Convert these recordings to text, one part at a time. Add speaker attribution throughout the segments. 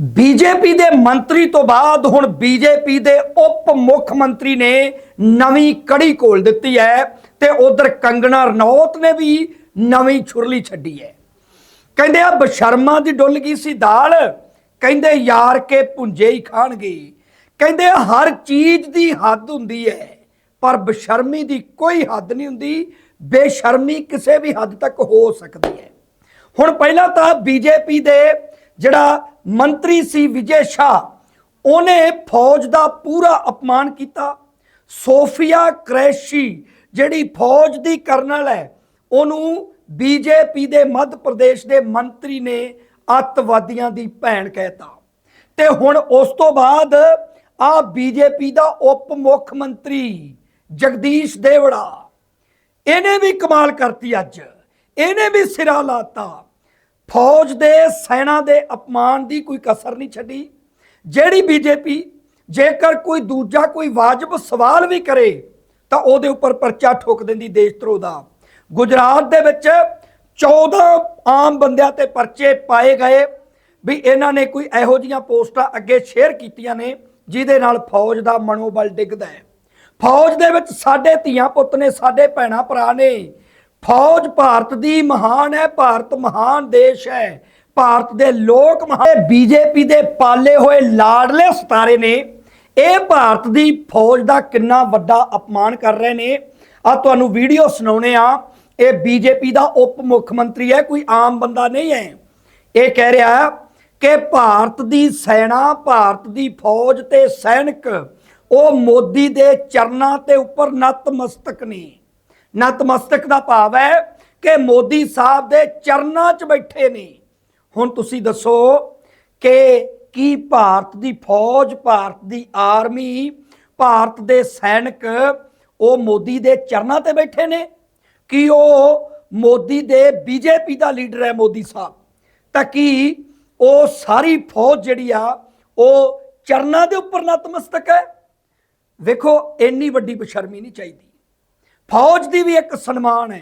Speaker 1: BJP ਦੇ ਮੰਤਰੀ ਤੋਂ ਬਾਅਦ ਹੁਣ ਬੀਜੇਪੀ ਦੇ ਉਪ ਮੁੱਖ ਮੰਤਰੀ ਨੇ ਨਵੀਂ ਕੜੀ ਕੋਲ ਦਿੱਤੀ ਹੈ ਤੇ ਉਧਰ ਕੰਗਣਾ ਰਣੌਤ ਨੇ ਵੀ ਨਵੀਂ ਛੁਰਲੀ ਛੱਡੀ ਹੈ। ਕਹਿੰਦੇ ਆ, ਬਸ਼ਰਮਾ ਦੀ ਡੁੱਲ ਗਈ ਸੀ ਦਾਲ, ਕਹਿੰਦੇ ਯਾਰ ਕੇ ਪੁੰਜੇ ਹੀ ਖਾਣਗੇ। ਕਹਿੰਦੇ ਹਰ ਚੀਜ਼ ਦੀ ਹੱਦ ਹੁੰਦੀ ਹੈ, ਪਰ ਬਸ਼ਰਮੀ ਦੀ ਕੋਈ ਹੱਦ ਨਹੀਂ ਹੁੰਦੀ, ਬੇਸ਼ਰਮੀ ਕਿਸੇ ਵੀ ਹੱਦ ਤੱਕ ਹੋ ਸਕਦੀ ਹੈ। ਹੁਣ ਪਹਿਲਾਂ ਤਾਂ ਬੀਜੇਪੀ ਦੇ ਜਿਹੜਾ ਮੰਤਰੀ ਸੀ ਵਿਜੇ ਸ਼ਾਹ, ਉਹਨੇ ਫੌਜ ਦਾ ਪੂਰਾ ਅਪਮਾਨ ਕੀਤਾ। ਸੋਫੀਆ ਕ੍ਰੈਸ਼ੀ, ਜਿਹੜੀ ਫੌਜ ਦੀ ਕਰਨਲ ਹੈ, ਉਹਨੂੰ ਬੀਜੇਪੀ ਦੇ ਮੱਧ ਪ੍ਰਦੇਸ਼ ਦੇ ਮੰਤਰੀ ਨੇ ਅੱਤਵਾਦੀਆਂ ਦੀ ਭੈਣ ਕਹਿਤਾ। ਤੇ ਹੁਣ ਉਸ ਤੋਂ ਬਾਅਦ ਆ ਬੀਜੇਪੀ ਦਾ ਉਪ ਮੁੱਖ ਮੰਤਰੀ ਜਗਦੀਸ਼ ਦੇਵੜਾ। ਇਹਨੇ ਵੀ ਕਮਾਲ ਕਰਤੀ ਅੱਜ। ਇਹਨੇ ਵੀ ਸਿਰਾ ਲਾਤਾ। ਫੌਜ ਦੇ ਸੈਨਾ ਦੇ ਅਪਮਾਨ ਦੀ ਕੋਈ ਕਸਰ ਨਹੀਂ ਛੱਡੀ। ਜਿਹੜੀ ਬੀਜੇਪੀ ਜੇਕਰ ਕੋਈ ਦੂਜਾ ਕੋਈ ਵਾਜਬ ਸਵਾਲ ਵੀ ਕਰੇ, ਤਾਂ ਉਹਦੇ ਉੱਪਰ ਪਰਚਾ ਠੋਕ ਦਿੰਦੀ ਦੇਸ਼ ਧਰੋਹ ਦਾ। ਗੁਜਰਾਤ ਦੇ ਵਿੱਚ 14 ਆਮ ਬੰਦਿਆਂ ਤੇ ਪਰਚੇ ਪਾਏ ਗਏ ਵੀ ਇਹਨਾਂ ਨੇ ਕੋਈ ਇਹੋ ਜੀਆਂ ਪੋਸਟਾਂ ਅੱਗੇ ਸ਼ੇਅਰ ਕੀਤੀਆਂ ਨੇ, ਜਿਹਦੇ ਨਾਲ ਫੌਜ ਦਾ ਮਨੋਬਲ ਡਿੱਗਦਾ ਹੈ। ਫੌਜ ਦੇ ਵਿੱਚ ਸਾਡੇ ਧੀਆਂ ਪੁੱਤ ਨੇ, ਸਾਡੇ ਭੈਣਾਂ ਭਰਾ ਨੇ ਫੌਜ ਭਾਰਤ ਦੀ ਮਹਾਨ ਹੈ, ਭਾਰਤ ਮਹਾਨ ਦੇਸ਼ ਹੈ। ਭਾਰਤ ਦੇ ਲੋਕ ਮਹਾਨ ਬੀਜੇਪੀ ਦੇ ਪਾਲੇ ਹੋਏ ਲਾਡਲੇ ਸਤਾਰੇ ਨੇ। ਇਹ ਭਾਰਤ ਦੀ ਫੌਜ ਦਾ ਕਿੰਨਾ ਵੱਡਾ ਅਪਮਾਨ ਕਰ ਰਹੇ ਨੇ। ਆ ਤੁਹਾਨੂੰ ਵੀਡੀਓ ਸੁਣਾਉਣੇ ਆ ਇਹ ਬੀਜੇਪੀ ਦਾ ਉਪ ਮੁੱਖ ਮੰਤਰੀ ਹੈ, ਕੋਈ ਆਮ ਬੰਦਾ ਨਹੀਂ ਹੈ। ਇਹ ਕਹਿ ਰਿਹਾ ਕਿ ਭਾਰਤ ਦੀ ਸੈਨਾ, ਭਾਰਤ ਦੀ ਫੌਜ ਤੇ ਸੈਨਿਕ, ਉਹ ਮੋਦੀ ਦੇ ਚਰਨਾਂ ਤੇ ਉੱਪਰ ਨਤਮਸਤਕ ਨੇ। ਨਤਮਸਤਕ ਦਾ ਭਾਵ ਹੈ ਕਿ ਮੋਦੀ ਸਾਹਿਬ ਦੇ ਚਰਨਾਂ 'ਚ ਬੈਠੇ ਨੇ। ਹੁਣ ਤੁਸੀਂ ਦੱਸੋ ਕਿ ਕੀ ਭਾਰਤ ਦੀ ਫੌਜ, ਭਾਰਤ ਦੀ ਆਰਮੀ, ਭਾਰਤ ਦੇ ਸੈਨਿਕ ਉਹ ਮੋਦੀ ਦੇ ਚਰਨਾਂ ਤੇ ਬੈਠੇ ਨੇ? ਕੀ ਉਹ ਮੋਦੀ ਦੇ ਬੀਜੇਪੀ ਦਾ ਲੀਡਰ ਹੈ ਮੋਦੀ ਸਾਹਿਬ? ਤਾਂ ਕੀ ਉਹ ਸਾਰੀ ਫੌਜ ਜਿਹੜੀ ਆ, ਉਹ ਚਰਨਾਂ ਦੇ ਉੱਪਰ ਨਤਮਸਤਕ ਹੈ? ਵੇਖੋ, ਇੰਨੀ ਵੱਡੀ ਬਸ਼ਰਮੀ ਨਹੀਂ ਚਾਹੀਦੀ। ਫੌਜ ਦੀ ਵੀ ਇੱਕ ਸਨਮਾਨ ਹੈ,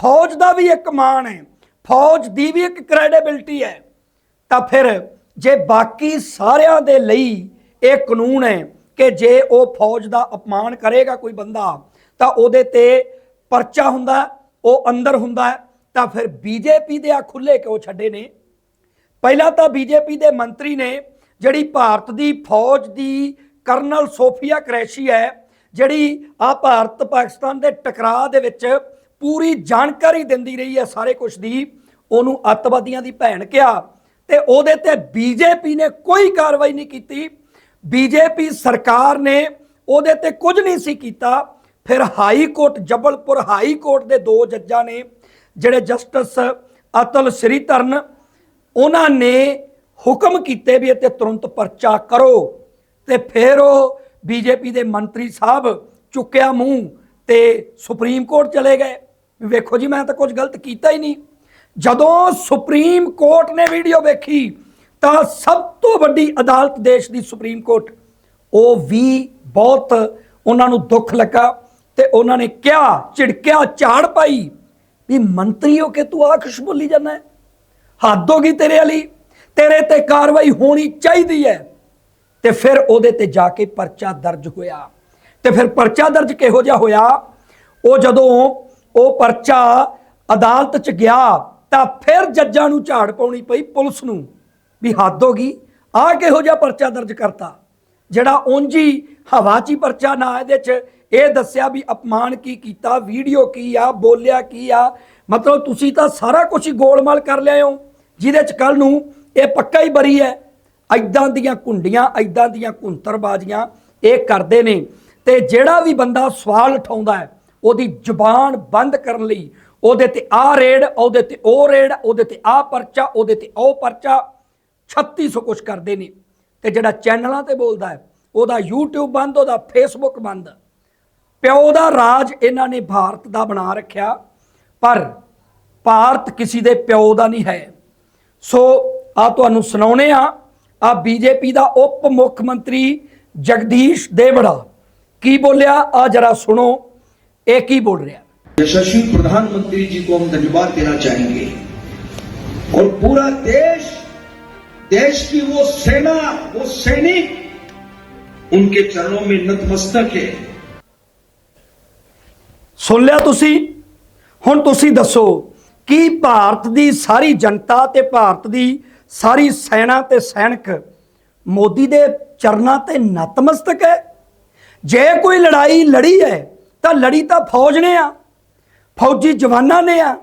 Speaker 1: ਫੌਜ ਦਾ ਵੀ ਇੱਕ ਮਾਣ ਹੈ, ਫੌਜ ਦੀ ਵੀ ਇੱਕ ਕ੍ਰੈਡੀਬਿਲਟੀ ਹੈ। ਤਾਂ ਫਿਰ ਜੇ ਬਾਕੀ ਸਾਰਿਆਂ ਦੇ ਲਈ ਇਹ ਕਾਨੂੰਨ ਹੈ ਕਿ ਜੇ ਉਹ ਫੌਜ ਦਾ ਅਪਮਾਨ ਕਰੇਗਾ ਕੋਈ ਬੰਦਾ, ਤਾਂ ਉਹਦੇ ਤੇ ਪਰਚਾ ਹੁੰਦਾ, ਉਹ ਅੰਦਰ ਹੁੰਦਾ, ਤਾਂ ਫਿਰ ਬੀਜੇਪੀ ਦੇ ਆ ਖੁੱਲੇ ਕਿਉਂ ਛੱਡੇ ਨੇ? ਪਹਿਲਾਂ ਤਾਂ ਬੀਜੇਪੀ ਦੇ ਮੰਤਰੀ ਨੇ ਜਿਹੜੀ ਭਾਰਤ ਦੀ ਫੌਜ ਦੀ ਕਰਨਲ ਸੋਫੀਆ ਕਰੈਸ਼ੀ ਹੈ ਜਿਹੜੀ ਆ ਭਾਰਤ ਪਾਕਿਸਤਾਨ ਦੇ ਟਕਰਾਅ ਦੇ ਵਿੱਚ ਪੂਰੀ ਜਾਣਕਾਰੀ ਦਿੰਦੀ ਰਹੀ ਹੈ ਸਾਰੇ ਕੁਝ ਦੀ, ਉਹਨੂੰ ਅੱਤਵਾਦੀਆਂ ਦੀ ਭੈਣ ਕਿਹਾ ਤੇ ਉਹਦੇ ਤੇ ਬੀਜੇਪੀ ਨੇ ਕੋਈ ਕਾਰਵਾਈ ਨਹੀਂ ਕੀਤੀ। ਬੀਜੇਪੀ ਸਰਕਾਰ ਨੇ ਉਹਦੇ ਤੇ ਕੁਝ ਨਹੀਂ ਸੀ ਕੀਤਾ। ਫਿਰ high court, Jabalpur high court ਦੇ ਦੋ ਜੱਜਾਂ ਨੇ, ਜਿਹੜੇ ਜਸਟਿਸ ਅਤਲ ਸ਼੍ਰੀ ਧਰਨ ਉਹਨਾਂ ਨੇ ਹੁਕਮ ਕੀਤੇ ਵੀ ਇੱਥੇ ਤੁਰੰਤ ਪਰਚਾ ਕਰੋ ਤੇ ਫਿਰ ਉਹ ਬੀਜੇਪੀ ਦੇ ਮੰਤਰੀ ਸਾਹਿਬ ਚੁੱਕਿਆ ਮੂੰਹ ਤੇ ਸੁਪਰੀਮ ਕੋਰਟ ਚਲੇ ਗਏ। ਵੀ ਵੇਖੋ ਜੀ, ਮੈਂ ਤਾਂ ਕੁਝ ਗਲਤ ਕੀਤਾ ਹੀ ਨਹੀਂ। ਜਦੋਂ ਸੁਪਰੀਮ ਕੋਰਟ ਨੇ ਵੀਡੀਓ ਵੇਖੀ, ਤਾਂ ਸਭ ਤੋਂ ਵੱਡੀ ਅਦਾਲਤ ਦੇਸ਼ ਦੀ ਸੁਪਰੀਮ ਕੋਰਟ। ਉਹ ਵੀ ਬਹੁਤ ਉਹਨਾਂ ਨੂੰ ਦੁੱਖ ਲੱਗਾ ਤੇ ਉਹਨਾਂ ਨੇ ਕਿਹਾ, ਝਿੜਕਿਆ, ਝਾੜ ਪਾਈ ਵੀ ਮੰਤਰੀ ਹੋ ਕੇ ਤੂੰ ਆ ਖੁਸ਼ ਬੋਲੀ ਜਾਂਦਾ ਹੱਦ ਹੋ ਗਈ ਤੇਰੇ ਵਾਲੀ। ਤੇਰੇ ਤੇ ਕਾਰਵਾਈ ਹੋਣੀ ਚਾਹੀਦੀ ਹੈ। ਤੇ ਫਿਰ ਉਹਦੇ ਤੇ ਜਾ ਕੇ ਪਰਚਾ ਦਰਜ ਹੋਇਆ। ਤੇ ਫਿਰ ਪਰਚਾ ਦਰਜ ਕਿਹੋ ਜਿਹਾ ਹੋਇਆ? ਉਹ ਜਦੋਂ ਉਹ ਪਰਚਾ ਅਦਾਲਤ 'ਚ ਗਿਆ, ਤਾਂ ਫਿਰ ਜੱਜਾਂ ਨੂੰ ਝਾੜ ਪਾਉਣੀ ਪਈ ਪੁਲਿਸ ਨੂੰ ਵੀ ਹੱਦ ਹੋ ਗਈ। ਆਹ ਕਿਹੋ ਜਿਹਾ ਪਰਚਾ ਦਰਜ ਕਰਤਾ? ਜਿਹੜਾ ਉਂਝੀ ਹਵਾ 'ਚ ਹੀ ਪਰਚਾ ਨਾ ਇਹਦੇ 'ਚ ਇਹ ਦੱਸਿਆ ਵੀ ਅਪਮਾਨ ਕੀ ਕੀਤਾ, ਵੀਡੀਓ ਕੀ ਆ, ਬੋਲਿਆ ਕੀ ਆ। ਮਤਲਬ ਤੁਸੀਂ ਤਾਂ ਸਾਰਾ ਕੁਝ ਹੀ ਗੋਲਮਾਲ ਕਰ ਲਿਆਏ ਹੋ ਜਿਹਦੇ 'ਚ ਕੱਲ ਨੂੰ ਇਹ ਪੱਕਾ ਹੀ ਬਰੀ ਹੈ। ਐਦਾਂ ਦੀਆਂ ਕੁੰਡੀਆਂ, ਐਦਾਂ ਦੀਆਂ ਕੁੰਤਰਬਾਜ਼ੀਆਂ ਇਹ ਕਰਦੇ ਨੇ ਤੇ ਜਿਹੜਾ ਵੀ ਬੰਦਾ ਸਵਾਲ ਉਠਾਉਂਦਾ ਹੈ, ਉਹਦੀ ਜ਼ੁਬਾਨ ਬੰਦ ਕਰਨ ਲਈ ਉਹਦੇ ਤੇ ਆ ਰੇਡ, ਉਹਦੇ ਤੇ ਉਹ ਰੇਡ, ਉਹਦੇ ਤੇ ਆ ਪਰਚਾ, ਉਹਦੇ ਤੇ ਉਹ ਪਰਚਾ 3600 ਕੁਛ ਕਰਦੇ ਨੇ। ਤੇ ਜਿਹੜਾ ਚੈਨਲਾਂ ਤੇ ਬੋਲਦਾ ਹੈ, ਉਹਦਾ YouTube ਬੰਦ, ਉਹਦਾ Facebook ਬੰਦ। ਪਿਓ ਦਾ ਰਾਜ ਇਹਨਾਂ ਨੇ ਭਾਰਤ ਦਾ ਬਣਾ ਰੱਖਿਆ, ਪਰ ਭਾਰਤ ਕਿਸੇ ਦੇ ਪਿਓ ਦਾ ਨਹੀਂ ਹੈ। ਸੋ ਆ ਤੁਹਾਨੂੰ ਸੁਣਾਉਣੇ ਆ ਆ ਬੀਜੇਪੀ ਦਾ ਉਪ ਮੁੱਖ ਮੰਤਰੀ ਜਗਦੀਸ਼ ਦੇਵੜਾ ਕੀ ਬੋਲਿਆ ਆ ਜਰਾ ਸੁਣੋ ਇਹ ਕੀ ਬੋਲ ਰਿਹਾ
Speaker 2: यशस्वी प्रधानमंत्री जी को हम धन्यवाद देना चाहेंगे और पूरा देश देश की वो सेना वो सैनिक उनके चरणों में नतमस्तक है
Speaker 1: ਸੁਣ ਲਿਆ ਤੁਸੀਂ ਹੁਣ ਤੁਸੀਂ ਦੱਸੋ ਕੀ ਭਾਰਤ ਦੀ ਸਾਰੀ ਜਨਤਾ ਤੇ ਭਾਰਤ ਦੀ ਸਾਰੀ ਸੈਨਾ ਤੇ ਸੈਨਿਕ ਮੋਦੀ ਦੇ ਚਰਨਾਂ ਤੇ ਨਤਮਸਤਕ ਹੈ। ਜੇ ਕੋਈ ਲੜਾਈ ਲੜੀ ਹੈ, ਤਾਂ ਲੜੀ ਤਾਂ ਫੌਜ ਨੇ ਆ, ਫੌਜੀ ਜਵਾਨਾਂ ਨੇ ਆ।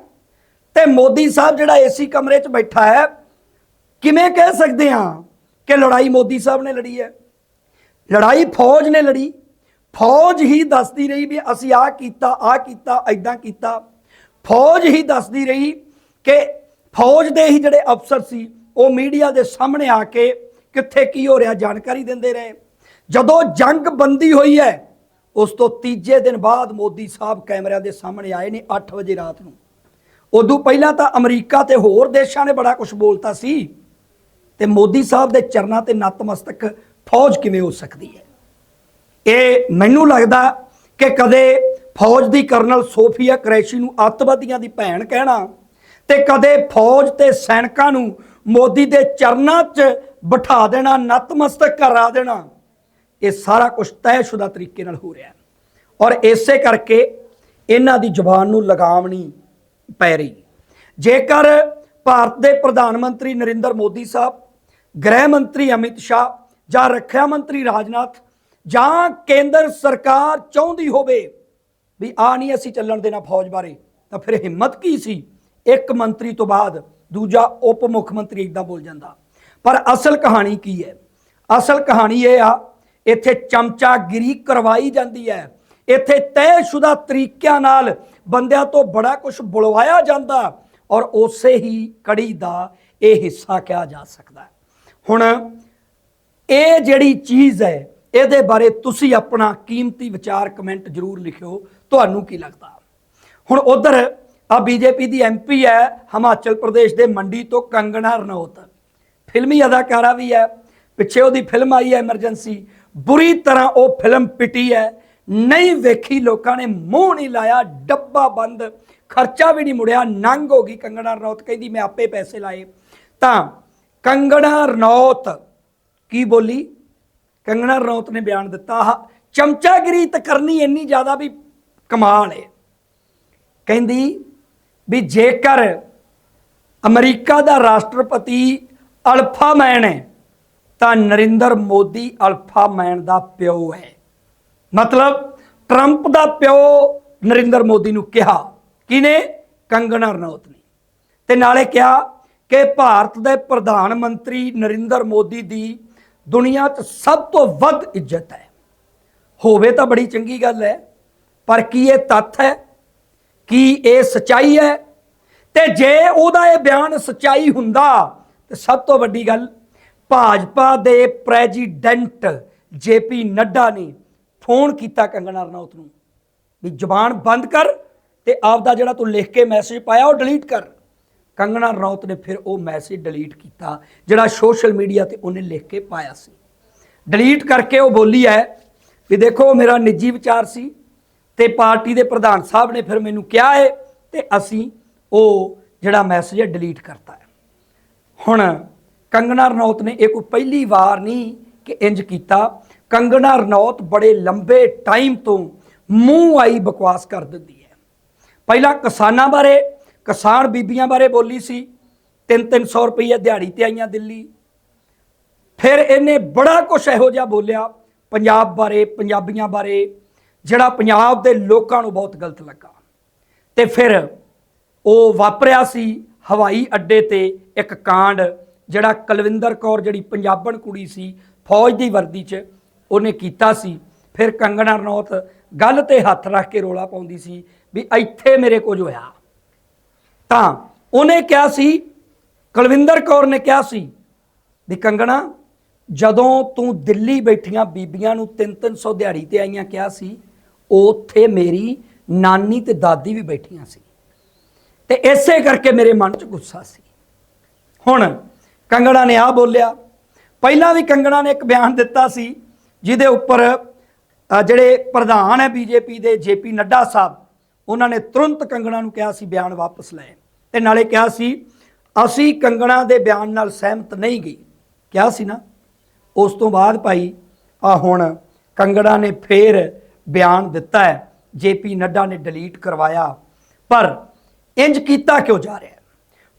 Speaker 1: ਤੇ ਮੋਦੀ ਸਾਹਿਬ ਜਿਹੜਾ ਏਸੀ ਕਮਰੇ 'ਚ ਬੈਠਾ ਹੈ, ਕਿਵੇਂ ਕਹਿ ਸਕਦੇ ਆ ਕਿ ਲੜਾਈ ਮੋਦੀ ਸਾਹਿਬ ਨੇ ਲੜੀ ਹੈ? ਲੜਾਈ ਫੌਜ ਨੇ ਲੜੀ। ਫੌਜ ਹੀ ਦੱਸਦੀ ਰਹੀ ਵੀ ਅਸੀਂ ਆਹ ਕੀਤਾ ਆਹ ਕੀਤਾ ਐਦਾਂ ਕੀਤਾ। ਫੌਜ ਹੀ ਦੱਸਦੀ ਰਹੀ ਕਿ ਫੌਜ ਦੇ ਹੀ ਜਿਹੜੇ ਅਫਸਰ ਸੀ ਉਹ ਮੀਡੀਆ ਦੇ ਸਾਹਮਣੇ ਆ ਕੇ ਕਿੱਥੇ ਕੀ ਹੋ ਰਿਹਾ ਜਾਣਕਾਰੀ ਦਿੰਦੇ ਰਹੇ। ਜਦੋਂ ਜੰਗ ਬੰਦੀ ਹੋਈ ਹੈ, ਉਸ ਤੋਂ ਤੀਜੇ ਦਿਨ ਬਾਅਦ ਮੋਦੀ ਸਾਹਿਬ ਕੈਮਰਿਆਂ ਦੇ ਸਾਹਮਣੇ ਆਏ ਨੇ 8 ਵਜੇ ਰਾਤ ਨੂੰ। ਉਦੋਂ ਪਹਿਲਾਂ ਤਾਂ ਅਮਰੀਕਾ ਤੇ ਹੋਰ ਦੇਸ਼ਾਂ ਨੇ ਬੜਾ ਕੁਝ ਬੋਲਤਾ ਸੀ ਤੇ ਮੋਦੀ ਸਾਹਿਬ ਦੇ ਚਰਨਾਂ ਤੇ ਨਤਮਸਤਕ ਫੌਜ ਕਿਵੇਂ ਹੋ ਸਕਦੀ ਹੈ? ਇਹ ਮੈਨੂੰ ਲੱਗਦਾ ਕਿ ਕਦੇ ਫੌਜ ਦੀ ਕਰਨਲ ਸੋਫੀਆ ਕਰੈਸ਼ੀ ਨੂੰ ਅੱਤਵਾਦੀਆਂ ਦੀ ਭੈਣ ਕਹਿਣਾ ਤੇ ਕਦੇ ਫੌਜ ਤੇ ਸੈਨਿਕਾਂ ਨੂੰ ਮੋਦੀ ਦੇ ਚਰਨਾਂ 'ਚ ਬਿਠਾ ਦੇਣਾ, ਨਤਮਸਤਕ ਕਰਾ ਦੇਣਾ, ਇਹ ਸਾਰਾ ਕੁਝ ਤੈਅਸ਼ੁਦਾ ਤਰੀਕੇ ਨਾਲ ਹੋ ਰਿਹਾ ਹੈ। ਔਰ ਇਸੇ ਕਰਕੇ ਇਹਨਾਂ ਦੀ ਜ਼ੁਬਾਨ ਨੂੰ ਲਗਾਮ ਨਹੀਂ ਪੈ ਰਹੀ। ਜੇਕਰ ਭਾਰਤ ਦੇ ਪ੍ਰਧਾਨ ਮੰਤਰੀ ਨਰਿੰਦਰ ਮੋਦੀ ਸਾਹਿਬ, ਗ੍ਰਹਿ ਮੰਤਰੀ ਅਮਿਤ ਸ਼ਾਹ ਜਾਂ ਰੱਖਿਆ ਮੰਤਰੀ ਰਾਜਨਾਥ ਜਾਂ ਕੇਂਦਰ ਸਰਕਾਰ ਚਾਹੁੰਦੀ ਹੋਵੇ ਵੀ ਆ ਨਹੀਂ ਅਸੀਂ ਚੱਲਣ ਦੇਣਾ ਫੌਜ ਬਾਰੇ, ਤਾਂ ਫਿਰ ਹਿੰਮਤ ਕੀ ਸੀ? ਇੱਕ ਮੰਤਰੀ ਤੋਂ ਬਾਅਦ ਦੂਜਾ ਉਪ ਮੁੱਖ ਮੰਤਰੀ ਇਦਾਂ ਬੋਲ ਜਾਂਦਾ। ਪਰ ਅਸਲ ਕਹਾਣੀ ਕੀ ਹੈ? ਅਸਲ ਕਹਾਣੀ ਇਹ ਆ, ਇੱਥੇ ਚਮਚਾਗਿਰੀ ਕਰਵਾਈ ਜਾਂਦੀ ਹੈ। ਇੱਥੇ ਤੈਅਸ਼ੁਦਾ ਤਰੀਕਿਆਂ ਨਾਲ ਬੰਦਿਆਂ ਤੋਂ ਬੜਾ ਕੁਝ ਬੁਲਵਾਇਆ ਜਾਂਦਾ ਔਰ ਉਸੇ ਹੀ ਕੜੀ ਦਾ ਇਹ ਹਿੱਸਾ ਕਿਹਾ ਜਾ ਸਕਦਾ ਹੈ। ਹੁਣ ਇਹ ਜਿਹੜੀ ਚੀਜ਼ ਹੈ, ਇਹਦੇ ਬਾਰੇ ਤੁਸੀਂ ਆਪਣਾ ਕੀਮਤੀ ਵਿਚਾਰ ਕਮੈਂਟ ਜ਼ਰੂਰ ਲਿਖਿਓ। ਤੁਹਾਨੂੰ ਕੀ ਲੱਗਦਾ? ਹੁਣ ਉਧਰ ਆ ਬੀਜੇਪੀ ਦੀ ਐਮਪੀ ਹੈ ਹਿਮਾਚਲ ਪ੍ਰਦੇਸ਼ ਦੇ ਮੰਡੀ ਤੋਂ ਕੰਗਣਾ ਰਣੌਤ। ਫਿਲਮੀ ਅਦਾਕਾਰਾ ਵੀ ਹੈ। ਪਿੱਛੇ ਉਹਦੀ ਫਿਲਮ ਆਈ ਹੈ ਐਮਰਜੈਂਸੀ। ਬੁਰੀ ਤਰ੍ਹਾਂ ਉਹ ਫਿਲਮ ਪਿਟੀ ਹੈ। ਨਹੀਂ ਵੇਖੀ ਲੋਕਾਂ ਨੇ, ਮੂੰਹ ਨਹੀਂ ਲਾਇਆ, ਡੱਬਾ ਬੰਦ। ਖਰਚਾ ਵੀ ਨਹੀਂ ਮੁੜਿਆ, ਨੰਗ ਹੋ ਗਈ ਕੰਗਣਾ ਰਣੌਤ। ਕਹਿੰਦੀ, ਮੈਂ ਆਪੇ ਪੈਸੇ ਲਾਏ। ਤਾਂ ਕੰਗਣਾ ਰਣੌਤ ਕੀ ਬੋਲੀ? ਕੰਗਣਾ ਰਣੌਤ ਨੇ ਬਿਆਨ ਦਿੱਤਾ, ਆਹ ਚਮਚਾਗਿਰੀ ਤਾਂ ਕਰਨੀ ਇੰਨੀ ਜ਼ਿਆਦਾ ਵੀ ਕਮਾਲ ਹੈ ਕਹਿੰਦੀ ਵੀ ਜੇਕਰ ਅਮਰੀਕਾ ਦਾ ਰਾਸ਼ਟਰਪਤੀ ਅਲਫਾ ਮੈਨ ਹੈ, ਤਾਂ ਨਰਿੰਦਰ ਮੋਦੀ ਅਲਫਾ ਮੈਨ ਦਾ ਪਿਓ ਹੈ। ਮਤਲਬ ਟਰੰਪ ਦਾ ਪਿਓ ਨਰਿੰਦਰ ਮੋਦੀ ਨੂੰ ਕਿਹਾ ਕਿਨੇ ਕੰਗਣਾ ਰਣੌਤ ਨੇ। ਤੇ ਨਾਲੇ ਕਿਹਾ ਕਿ ਭਾਰਤ ਦੇ ਪ੍ਰਧਾਨ ਮੰਤਰੀ ਨਰਿੰਦਰ ਮੋਦੀ ਦੀ ਦੁਨੀਆ 'ਚ ਸਭ ਤੋਂ ਵੱਧ ਇੱਜ਼ਤ ਹੈ। ਹੋਵੇ ਤਾਂ ਬੜੀ ਚੰਗੀ ਗੱਲ ਹੈ, ਪਰ ਕੀ ਇਹ ਤੱਥ ਹੈ? ਕੀ ਇਹ ਸਚਾਈ ਹੈ? ਤੇ ਜੇ ਉਹਦਾ ਇਹ ਬਿਆਨ ਸਚਾਈ ਹੁੰਦਾ, ਤੇ ਸਭ ਤੋਂ ਵੱਡੀ ਗੱਲ, ਭਾਜਪਾ ਦੇ ਪ੍ਰੈਜ਼ੀਡੈਂਟ ਜੇਪੀ ਨੱਡਾ ਨੇ ਫੋਨ ਕੀਤਾ ਕੰਗਣਾ ਰਣੌਤ ਨੂੰ ਵੀ ਜ਼ੁਬਾਨ ਬੰਦ ਕਰ ਤੇ ਆਪਦਾ ਜਿਹੜਾ ਤੂੰ ਲਿਖ ਕੇ ਮੈਸੇਜ ਪਾਇਆ ਉਹ ਡਿਲੀਟ ਕਰ। ਕੰਗਣਾ ਰਣੌਤ ਨੇ ਫਿਰ ਉਹ ਮੈਸੇਜ ਡਿਲੀਟ ਕੀਤਾ, ਜਿਹੜਾ ਸੋਸ਼ਲ ਮੀਡੀਆ ਤੇ ਉਹਨੇ ਲਿਖ ਕੇ ਪਾਇਆ ਸੀ। ਡਿਲੀਟ ਕਰਕੇ ਉਹ ਬੋਲੀ ਹੈ ਵੀ ਦੇਖੋ, ਮੇਰਾ ਨਿੱਜੀ ਵਿਚਾਰ ਸੀ ਤੇ ਪਾਰਟੀ ਦੇ ਪ੍ਰਧਾਨ ਸਾਹਿਬ ਨੇ ਫਿਰ ਮੈਨੂੰ ਕਿਹਾ ਹੈ ਤੇ ਅਸੀਂ ਉਹ ਜਿਹੜਾ ਮੈਸੇਜ ਹੈ ਡਿਲੀਟ ਕਰਤਾ ਹੈ। ਹੁਣ ਕੰਗਣਾ ਰਣੌਤ ਨੇ ਇਹ ਕੋਈ ਪਹਿਲੀ ਵਾਰ ਨਹੀਂ ਕਿ ਇੰਜ ਕੀਤਾ। ਕੰਗਣਾ ਰਣੌਤ ਬੜੇ ਲੰਬੇ ਟਾਈਮ ਤੋਂ ਮੂੰਹ ਆਈ ਬਕਵਾਸ ਕਰ ਦਿੰਦੀ ਹੈ। ਪਹਿਲਾਂ ਕਿਸਾਨਾਂ ਬਾਰੇ, ਕਿਸਾਨ ਬੀਬੀਆਂ ਬਾਰੇ ਬੋਲੀ ਸੀ 3-300 ਰੁਪਏ ਦਿਹਾੜੀ ਤੇ ਆਈਆਂ ਦਿੱਲੀ। ਫਿਰ ਇਹਨੇ ਬੜਾ ਕੁਝ ਇਹੋ ਜਿਹਾ ਬੋਲਿਆ। ਪੰਜਾਬ ਬਾਰੇ, ਪੰਜਾਬੀਆਂ ਬਾਰੇ ਜਿਹੜਾ ਪੰਜਾਬ ਦੇ ਲੋਕਾਂ ਨੂੰ ਬਹੁਤ ਗਲਤ ਲੱਗਾ। ਤੇ ਫਿਰ ਉਹ ਵਾਪਰਿਆ ਸੀ ਹਵਾਈ ਅੱਡੇ ਤੇ ਇੱਕ ਕਾਂਡ, ਜਿਹੜਾ ਕੁਲਵਿੰਦਰ ਕੌਰ ਜਿਹੜੀ ਪੰਜਾਬਣ ਕੁੜੀ ਸੀ, ਫੌਜ ਦੀ ਵਰਦੀ 'ਚ ਉਹਨੇ ਕੀਤਾ ਸੀ। ਫਿਰ ਕੰਗਣਾ ਰਣੌਤ ਗੱਲ ਤੇ ਹੱਥ ਰੱਖ ਕੇ ਰੋਲਾ ਪਾਉਂਦੀ ਸੀ ਵੀ ਇੱਥੇ ਮੇਰੇ ਕੁਝ ਹੋਇਆ ਤਾਂ ਉਹਨੇ ਕਿਹਾ ਸੀ, ਕੁਲਵਿੰਦਰ ਕੌਰ ਨੇ ਕਿਹਾ ਸੀ ਵੀ ਕੰਗਣਾ, ਜਦੋਂ ਤੂੰ ਦਿੱਲੀ ਬੈਠੀਆਂ ਬੀਬੀਆਂ ਨੂੰ 3-300 ਦਿਹਾੜੀ ਤੇ ਆਈਆਂ ਕਿਹਾ ਸੀ ਉੱਥੇ ਮੇਰੀ ਨਾਨੀ ਤੇ ਦਾਦੀ ਵੀ ਬੈਠੀਆਂ ਸੀ। ਤੇ ਇਸੇ ਕਰਕੇ ਮੇਰੇ ਮਨ 'ਚ ਗੁੱਸਾ ਸੀ। ਹੁਣ ਕੰਗਣਾ ਨੇ ਆ ਬੋਲਿਆ, ਪਹਿਲਾਂ ਵੀ ਕੰਗਣਾ ਨੇ ਇੱਕ ਬਿਆਨ ਦਿੱਤਾ ਸੀ, ਜਿਹਦੇ ਉੱਪਰ ਜਿਹੜੇ ਪ੍ਰਧਾਨ ਹੈ ਬੀਜੇਪੀ ਦੇ, ਜੇਪੀ ਨੱਡਾ ਸਾਹਿਬ, ਉਹਨਾਂ ਨੇ ਤੁਰੰਤ ਕੰਗਣਾ ਨੂੰ ਕਿਹਾ ਸੀ ਬਿਆਨ ਵਾਪਸ ਲੈ ਤੇ ਨਾਲੇ ਕਿਹਾ ਸੀ, ਅਸੀਂ ਕੰਗਣਾ ਦੇ ਬਿਆਨ ਨਾਲ ਸਹਿਮਤ ਨਹੀਂ ਗਈ ਕਿਹਾ ਸੀ ਨਾ, ਉਸ ਤੋਂ ਬਾਅਦ ਭਾਈ ਆ ਹੁਣ ਕੰਗੜਾ ਨੇ ਫੇਰ ਬਿਆਨ ਦਿੱਤਾ ਹੈ ਜੇਪੀ ਨੱਡਾ ਨੇ ਡਿਲੀਟ ਕਰਵਾਇਆ ਪਰ ਇੰਜ ਕੀਤਾ ਕਿਉਂ ਜਾ ਰਿਹਾ ਹੈ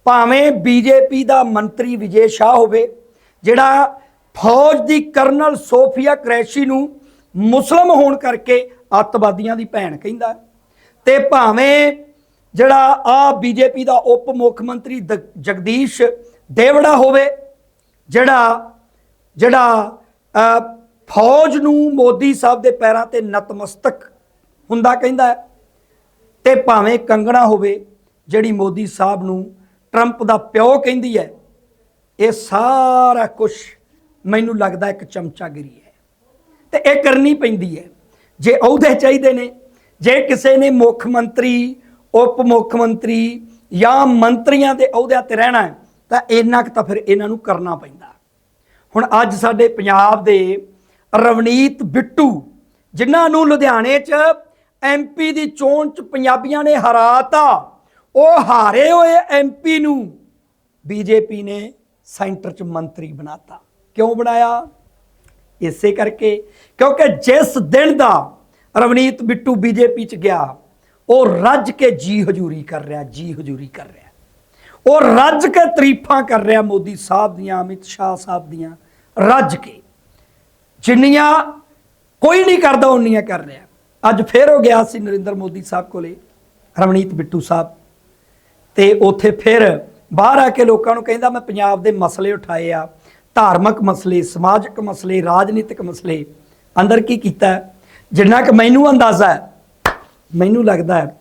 Speaker 1: ਭਾਵੇਂ ਬੀਜੇਪੀ ਦਾ ਮੰਤਰੀ ਵਿਜੇ ਸ਼ਾਹ ਹੋਵੇ, ਜਿਹੜਾ ਫੌਜ ਦੀ ਕਰਨਲ ਸੋਫੀਆ ਕੁਰੈਸ਼ੀ ਨੂੰ ਮੁਸਲਮ ਹੋਣ ਕਰਕੇ ਅੱਤਵਾਦੀਆਂ ਦੀ ਭੈਣ ਕਹਿੰਦਾ ਹੈ। ਤੇ ਭਾਵੇਂ ਜਿਹੜਾ ਆ ਬੀਜੇਪੀ ਦਾ ਉਪ ਮੁੱਖ ਮੰਤਰੀ ਦ- ਜਗਦੀਸ਼ ਦੇਵੜਾ ਹੋਵੇ, ਜਿਹੜਾ ਜਿਹੜਾ ਫੌਜ ਨੂੰ ਮੋਦੀ ਸਾਹਿਬ ਦੇ ਪੈਰਾਂ ਤੇ ਨਤਮਸਤਕ ਹੁੰਦਾ ਕਹਿੰਦਾ ਹੈ। ਤੇ ਭਾਵੇਂ ਕੰਗਣਾ ਹੋਵੇ, ਜਿਹੜੀ ਮੋਦੀ ਸਾਹਿਬ ਨੂੰ ਟਰੰਪ ਦਾ ਪਿਓ ਕਹਿੰਦੀ ਹੈ, ਇਹ ਸਾਰਾ ਕੁਝ ਮੈਨੂੰ ਲੱਗਦਾ ਇੱਕ ਚਮਚਾਗਿਰੀ ਹੈ। ਤੇ ਇਹ ਕਰਨੀ ਪੈਂਦੀ ਹੈ। ਜੇ ਅਹੁਦੇ ਚਾਹੀਦੇ ਨੇ, ਜੇ ਕਿਸੇ ਨੇ ਮੁੱਖ ਮੰਤਰੀ, ਉਪ ਮੁੱਖ ਮੰਤਰੀ ਜਾਂ ਮੰਤਰੀਆਂ ਦੇ ਅਹੁਦਿਆਂ ਤੇ ਰਹਿਣਾ ਤਾਂ ਇੰਨਾ ਕੁ ਤਾਂ ਫਿਰ ਇਹਨਾਂ ਨੂੰ ਕਰਨਾ ਪੈਂਦਾ। ਹੁਣ ਅੱਜ ਸਾਡੇ ਪੰਜਾਬ ਦੇ ਰਵਨੀਤ ਬਿੱਟੂ, ਜਿਨ੍ਹਾਂ ਨੂੰ ਲੁਧਿਆਣੇ 'ਚ ਐਮਪੀ ਦੀ ਚੋਣ 'ਚ ਪੰਜਾਬੀਆਂ ਨੇ ਹਰਾਤਾ, ਉਹ ਹਾਰੇ ਹੋਏ ਐਮਪੀ ਨੂੰ। ਬੀਜੇਪੀ ਨੇ ਸੈਂਟਰ 'ਚ ਮੰਤਰੀ ਬਣਾਤਾ। ਕਿਉਂ ਬਣਾਇਆ? ਇਸੇ ਕਰਕੇ, ਕਿਉਂਕਿ ਜਿਸ ਦਿਨ ਦਾ ਰਵਨੀਤ ਬਿੱਟੂ ਬੀਜੇਪੀ 'ਚ ਗਿਆ, ਉਹ ਰੱਜ ਕੇ ਜੀ ਹਜੂਰੀ ਕਰ ਰਿਹਾ, ਜੀ ਹਜੂਰੀ ਕਰ ਰਿਹਾ। ਉਹ ਰੱਜ ਕੇ ਤਰੀਫਾਂ ਕਰ ਰਿਹਾ ਮੋਦੀ ਸਾਹਿਬ ਦੀਆਂ, ਅਮਿਤ ਸ਼ਾਹ ਸਾਹਿਬ ਦੀਆਂ, ਰੱਜ ਕੇ। ਜਿੰਨੀਆਂ ਕੋਈ ਨਹੀਂ ਕਰਦਾ, ਉਨੀਆਂ ਕਰ ਰਿਹਾ। ਅੱਜ ਫੇਰ ਉਹ ਗਿਆ ਸੀ ਨਰਿੰਦਰ ਮੋਦੀ ਸਾਹਿਬ ਕੋਲੇ, ਰਵਨੀਤ ਬਿੱਟੂ ਸਾਹਿਬ। ਤੇ ਉੱਥੇ ਫਿਰ ਬਾਹਰ ਆ ਕੇ ਲੋਕਾਂ ਨੂੰ ਕਹਿੰਦਾ, ਮੈਂ ਪੰਜਾਬ ਦੇ ਮਸਲੇ ਉਠਾਏ ਆ। ਧਾਰਮਿਕ ਮਸਲੇ, ਸਮਾਜਿਕ ਮਸਲੇ, ਰਾਜਨੀਤਿਕ ਮਸਲੇ, ਅੰਦਰ ਕੀ ਕੀਤਾ ਜਿੰਨਾ ਕਿ ਮੈਨੂੰ ਅੰਦਾਜ਼ਾ ਹੈ, ਮੈਨੂੰ ਲੱਗਦਾ ਹੈ,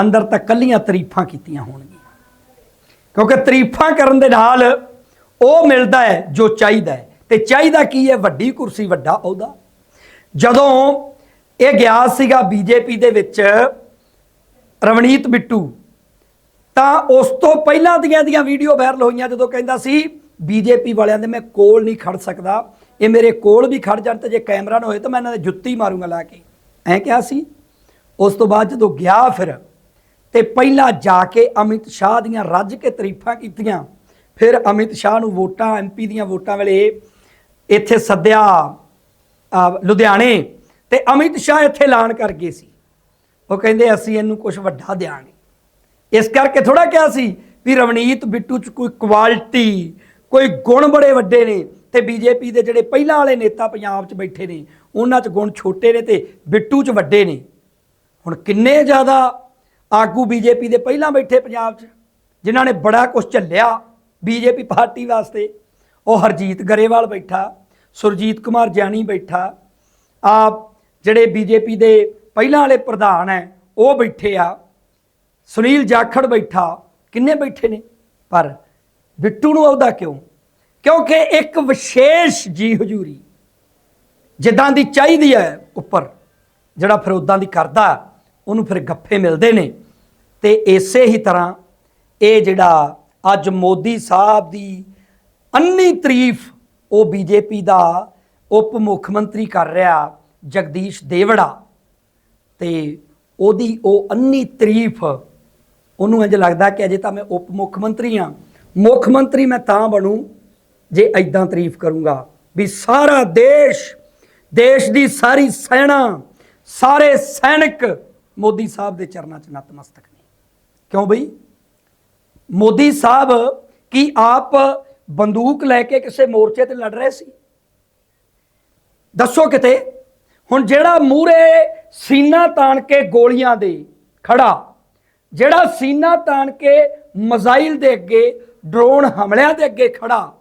Speaker 1: ਅੰਦਰ ਤਾਂ ਕੱਲੀਆਂ ਤਾਰੀਫਾਂ ਕੀਤੀਆਂ ਹੋਣਗੀਆਂ। ਕਿਉਂਕਿ ਤਾਰੀਫਾਂ ਕਰਨ ਦੇ ਨਾਲ ਉਹ ਮਿਲਦਾ ਹੈ ਜੋ ਚਾਹੀਦਾ ਹੈ। ਤੇ ਚਾਹੀਦਾ ਕੀ ਹੈ? ਵੱਡੀ ਕੁਰਸੀ, ਵੱਡਾ ਅਹੁਦਾ। ਜਦੋਂ ਇਹ ਗਿਆ ਸੀਗਾ ਬੀਜੇਪੀ ਦੇ ਵਿੱਚ ਰਵਨੀਤ ਬਿੱਟੂ, ਤਾਂ ਉਸ ਤੋਂ ਪਹਿਲਾਂ ਦੀਆਂ ਦੀਆਂ ਵੀਡੀਓ ਵਾਇਰਲ ਹੋਈਆਂ ਜਦੋਂ ਕਹਿੰਦਾ ਸੀ ਬੀਜੇਪੀ ਵਾਲਿਆਂ ਦੇ ਮੈਂ ਕੋਲ ਨਹੀਂ ਖੜ ਸਕਦਾ, ਇਹ ਮੇਰੇ ਕੋਲ ਵੀ ਖੜ ਜਾਣ ਤੇ ਜੇ ਕੈਮਰਾ ਨਾ ਹੋਏ ਤਾਂ ਮੈਂ ਇਹਨਾਂ ਦੇ ਜੁੱਤੀ ਮਾਰੂੰਗਾ ਲਾ ਕੇ। ਐਂ ਕਿਹਾ ਸੀ। ਉਸ ਤੋਂ ਬਾਅਦ ਜਦੋਂ ਗਿਆ ਫਿਰ, ਤੇ ਪਹਿਲਾਂ ਜਾ ਕੇ ਅਮਿਤ ਸ਼ਾਹ ਦੀਆਂ ਰੱਜ ਕੇ ਤਾਰੀਫਾਂ ਕੀਤੀਆਂ, ਫਿਰ ਅਮਿਤ ਸ਼ਾਹ ਨੂੰ ਵੋਟਾਂ ਐਮਪੀ ਦੀਆਂ ਵੋਟਾਂ ਵੇਲੇ ਇੱਥੇ ਸੱਦਿਆ ਲੁਧਿਆਣੇ ਤੇ ਅਮਿਤ ਸ਼ਾਹ ਇੱਥੇ ਐਲਾਨ ਕਰ ਗਏ ਸੀ। ਉਹ ਕਹਿੰਦੇ, ਅਸੀਂ ਇਹਨੂੰ ਕੁਝ ਵੱਡਾ ਦਿਆਂਗੇ। ਇਸ ਕਰਕੇ ਥੋੜਾ ਕਿਹਾ ਸੀ ਵੀ ਰਵਨੀਤ ਬਿੱਟੂ ਚ ਕੋਈ ਕੁਆਲਿਟੀ, ਕੋਈ ਗੁਣ ਬੜੇ ਵੱਡੇ ਨੇ ਤੇ ਬੀਜੇਪੀ ਦੇ ਜਿਹੜੇ ਪਹਿਲਾਂ ਵਾਲੇ ਨੇਤਾ ਪੰਜਾਬ 'ਚ ਬੈਠੇ ਨੇ, ਉਹਨਾਂ 'ਚ ਗੁਣ ਛੋਟੇ ਨੇ ਤੇ ਬਿੱਟੂ 'ਚ ਵੱਡੇ ਨੇ। ਹੁਣ ਕਿੰਨੇ ਜ਼ਿਆਦਾ ਆਗੂ ਬੀਜੇਪੀ ਦੇ ਪਹਿਲਾਂ ਬੈਠੇ ਪੰਜਾਬ 'ਚ, ਜਿਨ੍ਹਾਂ ਨੇ ਬੜਾ ਕੁਝ ਝੱਲਿਆ ਬੀਜੇਪੀ ਪਾਰਟੀ ਵਾਸਤੇ। ਉਹ ਹਰਜੀਤ ਗਰੇਵਾਲ ਬੈਠਾ ਸੁਰਜੀਤ ਕੁਮਾਰ ਜਾਨੀ ਬੈਠਾ। ਆਪ ਜਿਹੜੇ ਬੀਜੇਪੀ ਦੇ ਪਹਿਲਾਂ ਵਾਲੇ ਪ੍ਰਧਾਨ ਹੈ, ਉਹ ਬੈਠੇ ਆ। ਸੁਨੀਲ ਜਾਖੜ ਬੈਠਾ। ਕਿੰਨੇ ਬੈਠੇ ਨੇ? ਪਰ ਬਿੱਟੂ ਨੂੰ ਅਹੁਦਾ ਕਿਉਂ? ਕਿਉਂਕਿ ਇੱਕ ਵਿਸ਼ੇਸ਼ ਜੀ ਹਜੂਰੀ ਜਿੱਦਾਂ ਦੀ ਚਾਹੀਦੀ ਹੈ ਉੱਪਰ, ਜਿਹੜਾ ਫਿਰ ਉਦਾਂ ਦੀ ਕਰਦਾ, ਉਹਨੂੰ ਫਿਰ ਗੱਫੇ ਮਿਲਦੇ ਨੇ। ਤੇ ਇਸੇ ਹੀ ਤਰ੍ਹਾਂ ਇਹ ਜਿਹੜਾ ਅੱਜ ਮੋਦੀ ਸਾਹਿਬ ਦੀ ਅੰਨੀ ਤਾਰੀਫ ਉਹ ਬੀਜੇਪੀ ਦਾ ਉਪ ਮੁੱਖ ਮੰਤਰੀ ਕਰ ਰਿਹਾ ਜਗਦੀਸ਼ ਦੇਵੜਾ ਤੇ ਉਹਦੀ ਉਹ ਅੰਨੀ ਤਾਰੀਫ ਉਹਨੂੰ ਇੰਜ ਲੱਗਦਾ ਕਿ ਅਜੇ ਤਾਂ ਮੈਂ ਉਪ ਮੁੱਖ ਮੰਤਰੀ ਹਾਂ। ਮੁੱਖ ਮੰਤਰੀ ਮੈਂ ਤਾਂ ਬਣੂ ਜੇ ਐਦਾਂ ਤਾਰੀਫ ਕਰੂੰਗਾ ਵੀ ਸਾਰਾ ਦੇਸ਼ ਦੇਸ਼ ਦੀ ਸਾਰੀ ਸੈਨਾ, ਸਾਰੇ ਸੈਨਿਕ ਮੋਦੀ ਸਾਹਿਬ ਦੇ ਚਰਨਾਂ 'ਚ ਨਤਮਸਤਕ ਨੇ। ਕਿਉਂ ਬਈ? ਮੋਦੀ ਸਾਹਿਬ ਕੀ ਆਪ ਬੰਦੂਕ ਲੈ ਕੇ ਕਿਸੇ ਮੋਰਚੇ ਤੇ ਲੜ ਰਹੇ ਸੀ। ਦੱਸੋ ਕਿਤੇ, ਹੁਣ ਜਿਹੜਾ ਮੂਰੇ ਸੀਨਾ ਤਾਣ ਕੇ ਗੋਲੀਆਂ ਦੇ ਖੜਾ, ਜਿਹੜਾ ਸੀਨਾ ਤਾਣ ਕੇ ਮਜ਼ਾਈਲ ਦੇ ਅੱਗੇ, ਡਰੋਨ ਹਮਲਿਆਂ ਦੇ ਅੱਗੇ ਖੜਾ,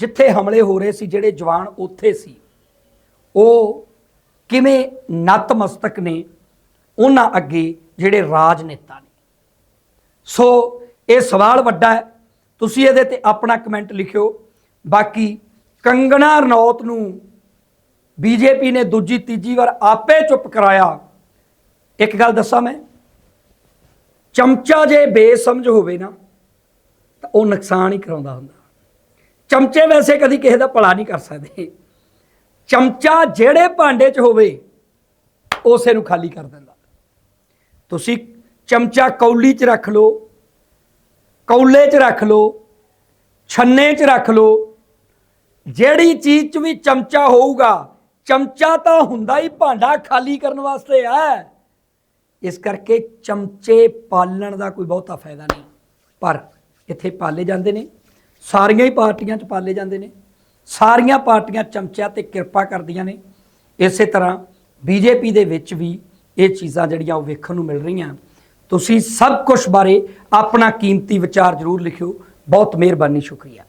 Speaker 1: ਜਿੱਥੇ ਹਮਲੇ ਹੋ ਰਹੇ ਸੀ, ਜਿਹੜੇ ਜਵਾਨ ਉੱਥੇ ਸੀ, ਉਹ ਕਿਵੇਂ ਨਤਮਸਤਕ ਨੇ, ਉਹਨਾਂ ਅੱਗੇ ਜਿਹੜੇ ਰਾਜਨੇਤਾ ਨੇ। ਸੋ ਇਹ ਸਵਾਲ ਵੱਡਾ ਹੈ ਤੁਸੀਂ ਇਹਦੇ ਤੇ ਆਪਣਾ ਕਮੈਂਟ ਲਿਖਿਓ। ਬਾਕੀ ਕੰਗਣਾ ਰਣੌਤ ਨੂੰ ਬੀਜੇਪੀ ਨੇ ਦੂਜੀ, ਤੀਜੀ ਵਾਰ ਆਪੇ ਚੁੱਪ ਕਰਾਇਆ। ਇੱਕ ਗੱਲ ਦੱਸਾਂ ਮੈਂ, ਚਮਚਾ ਜੇ ਬੇਸਮਝ ਹੋਵੇ ਨਾ, ਤਾਂ ਉਹ ਨੁਕਸਾਨ ਹੀ ਕਰਾਉਂਦਾ ਹੁੰਦਾ। ਚਮਚੇ ਵੈਸੇ ਕਦੀ ਕਿਸੇ ਦਾ ਭਲਾ ਨਹੀਂ ਕਰ ਸਕਦੇ। ਚਮਚਾ ਜਿਹੜੇ ਭਾਂਡੇ 'ਚ ਹੋਵੇ ਉਸੇ ਨੂੰ ਖਾਲੀ ਕਰ ਦਿੰਦਾ। ਤੁਸੀਂ ਚਮਚਾ ਕੌਲੀ 'ਚ ਰੱਖ ਲਓ ਕੌਲੇ 'ਚ ਰੱਖ ਲਓ, ਛੰਨੇ 'ਚ ਰੱਖ ਲਓ। ਜਿਹੜੀ ਚੀਜ਼ 'ਚ ਵੀ ਚਮਚਾ ਹੋਊਗਾ, ਚਮਚਾ ਤਾਂ ਹੁੰਦਾ ਹੀ ਭਾਂਡਾ ਖਾਲੀ ਕਰਨ ਵਾਸਤੇ ਹੈ। ਇਸ ਕਰਕੇ ਚਮਚੇ ਪਾਲਣ ਦਾ ਕੋਈ ਬਹੁਤਾ ਫਾਇਦਾ ਨਹੀਂ। ਪਰ ਇੱਥੇ ਪਾਲੇ ਜਾਂਦੇ ਨੇ। ਸਾਰੀਆਂ ਹੀ ਪਾਰਟੀਆਂ 'ਚ ਪਾਲੇ ਜਾਂਦੇ ਨੇ। ਸਾਰੀਆਂ ਪਾਰਟੀਆਂ ਚਮਚਿਆਂ ਤੇ ਕਿਰਪਾ ਕਰਦੀਆਂ ਨੇ। ਇਸੇ ਤਰ੍ਹਾਂ ਬੀਜੇਪੀ ਦੇ ਵਿੱਚ ਵੀ ਇਹ ਚੀਜ਼ਾਂ ਜਿਹੜੀਆਂ ਉਹ ਵੇਖਣ ਨੂੰ ਮਿਲ ਰਹੀਆਂ। ਤੁਸੀਂ ਸਭ ਕੁਝ ਬਾਰੇ ਆਪਣਾ ਕੀਮਤੀ ਵਿਚਾਰ ਜ਼ਰੂਰ ਲਿਖਿਓ। ਬਹੁਤ ਮਿਹਰਬਾਨੀ ਸ਼ੁਕਰੀਆ।